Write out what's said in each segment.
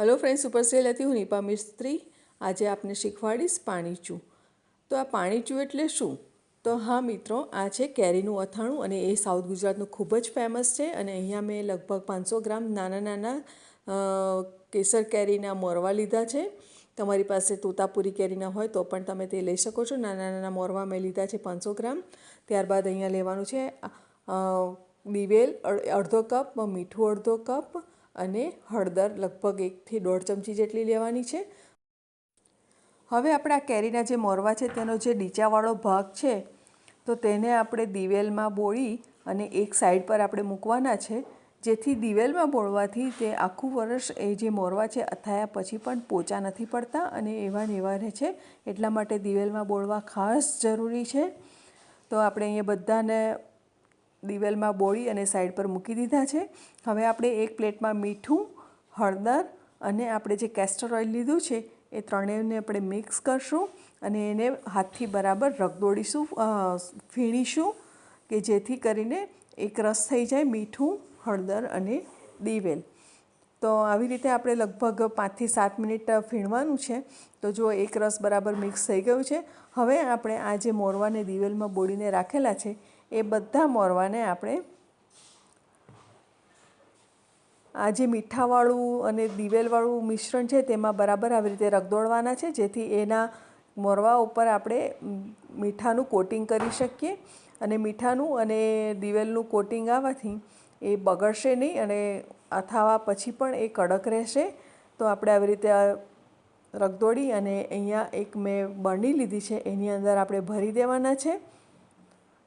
Hello friend super સેલેથી હું Nipah મિસ્ત્રી. આજે આપને શીખવાડીશ પાણીચું તો આ પાણીચું એટલે શું? તો હા મિત્રો, આ છે કેરીનું અથાણું અને એ સાઉથ ગુજરાતનું ખૂબ જ ફેમસ છે અને અહીંયા મેં લગભગ પાંચસો ગ્રામ નાના નાના કેસર કેરીના મોરવા લીધા છે. તમારી પાસે તોતાપુરી કેરીના હોય તો પણ તમે તે લઈ શકો છો. નાના નાના મોરવા મેં લીધા છે પાંચસો ગ્રામ. ત્યારબાદ અહીંયા લેવાનું છે દિવેલ અડધો કપ મીઠું અડધો કપ અને હળદર લગભગ એકથી દોઢ ચમચી જેટલી લેવાની છે. હવે આપણે આ કેરીના જે મોરવા છે તેનો જે ડીચાવાળો ભાગ છે, તો તેને આપણે દિવેલમાં બોળી અને એક સાઈડ પર આપણે મૂકવાના છે, જેથી દિવેલમાં બોળવાથી તે આખું વર્ષ એ જે મોરવા છે અથાયા પછી પણ પોચા નથી પડતા અને એવા નેવા રહે છે. એટલા માટે દિવેલમાં બોળવા ખાસ જરૂરી છે. તો આપણે અહીંયા બધાને દિવેલમાં બોળી અને સાઈડ પર મૂકી દીધા છે. હવે આપણે એક પ્લેટમાં મીઠું, હળદર અને આપણે જે કેસ્ટર ઓઇલ લીધું છે, એ ત્રણેયને આપણે મિક્સ કરશું અને એને હાથથી બરાબર રગદોડીશું ફીણીશું કે જેથી કરીને એક રસ થઈ જાય મીઠું, હળદર અને દિવેલ. તો આવી રીતે આપણે લગભગ પાંચથી સાત મિનિટ ફીણવાનું છે. તો જો એક રસ બરાબર મિક્સ થઈ ગયું છે, હવે આપણે આ જે મોરવાને દિવેલમાં બોળીને રાખેલા છે એ બધા મોરવાને આપણે આ જે મીઠાવાળું અને દિવેલવાળું મિશ્રણ છે તેમાં બરાબર આવી રીતે રગદોળવાના છે, જેથી એના મોરવા ઉપર આપણે મીઠાનું કોટિંગ કરી શકીએ. અને મીઠાનું અને દિવેલનું કોટિંગ આવવાથી એ બગડશે નહીં અને અથાવા પછી પણ એ કડક રહેશે. તો આપણે આવી રીતે રગદોડી અને અહીંયા એક મેં બરણી લીધી છે, એની અંદર આપણે ભરી દેવાના છે.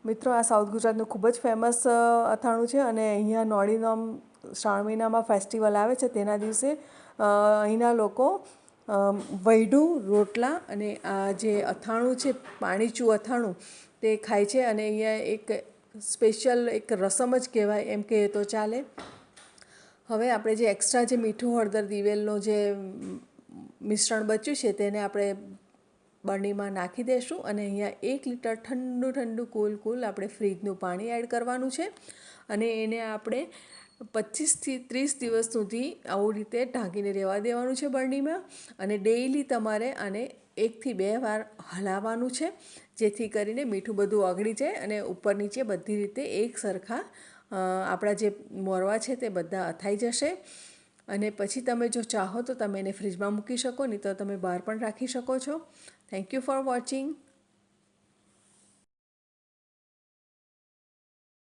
મિત્રો, આ સાઉથ ગુજરાતનું ખૂબ જ ફેમસ અથાણું છે અને અહીંયા નોળીનોમ શ્રાવણ મહિનામાં ફેસ્ટિવલ આવે છે. તેના દિવસે અહીંના લોકો વૈઢું રોટલા અને આ જે અથાણું છે, પાણીચું અથાણું, તે ખાય છે. અને અહીંયા એક સ્પેશિયલ એક રસમ જ કહેવાય એમ કહીએ તો ચાલે. હવે આપણે જે એક્સ્ટ્રા જે મીઠું હળદર, દિવેલનું જે મિશ્રણ બચ્યું છે, તેને આપણે બરણીમાં નાખી દઈશું અને અહીંયા એક લીટર ઠંડુ ઠંડુ કુલ કુલ આપણે ફ્રીજનું પાણી એડ કરવાનું છે. અને એને આપણે પચીસથી ત્રીસ દિવસ સુધી આવું રીતે ઢાંકીને રહેવા દેવાનું છે બરણીમાં અને ડેઈલી તમારે આને એકથી બે વાર હલાવવાનું છે, જેથી કરીને મીઠું બધું ઓગળી જાય અને ઉપર નીચે બધી રીતે એક સરખા આપણા જે મોરવા છે તે બધા અથાઈ જશે. અને પછી તમે જો ચાહો તો તમે એને ફ્રીજમાં મૂકી શકો, નહીં તો તમે બહાર પણ રાખી શકો છો. Thank you for watching